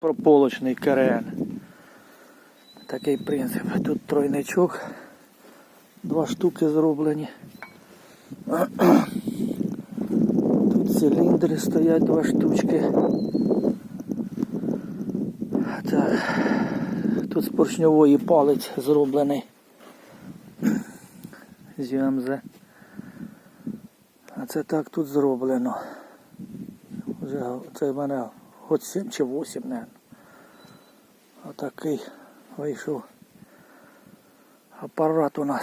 Прополочний КРН. Такий принцип. Тут тройничок. Два штуки зроблені. Тут циліндри стоять два штучки. Так. Тут з поршньової палець зроблений. З ЮМЗ. А це так тут зроблено. Вже це в мене год 7 чи 8, не. Отакий вийшов апарат у нас.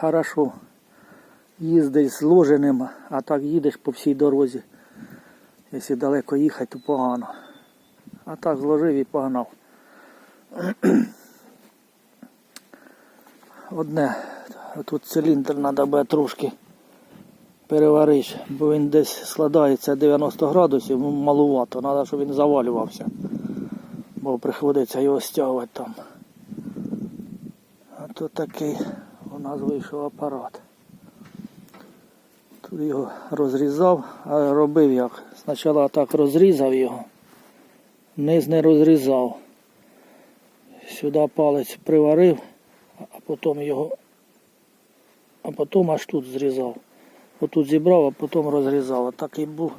Хорошо. Їздиш зложеним, а так їдеш по всій дорозі. Якщо далеко їхати, то погано. А так зложив і погнав. Одне, тут циліндр треба буде трошки переварити, бо він десь складається 90 градусів, ну, малувато, треба, щоб він завалювався. Бо приходиться його стягувати там. А то такий у нас вийшов апарат. Тут його розрізав, а робив як. Спочатку так розрізав його, низ не розрізав. Сюди палець приварив, а потім його, а потім аж тут зрізав. Отут зібрав, а потім розрізав. Так і був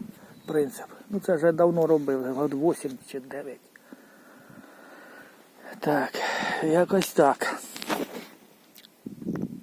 принцип. Ну це вже давно робили, год 8 чи 9. Так, якось так.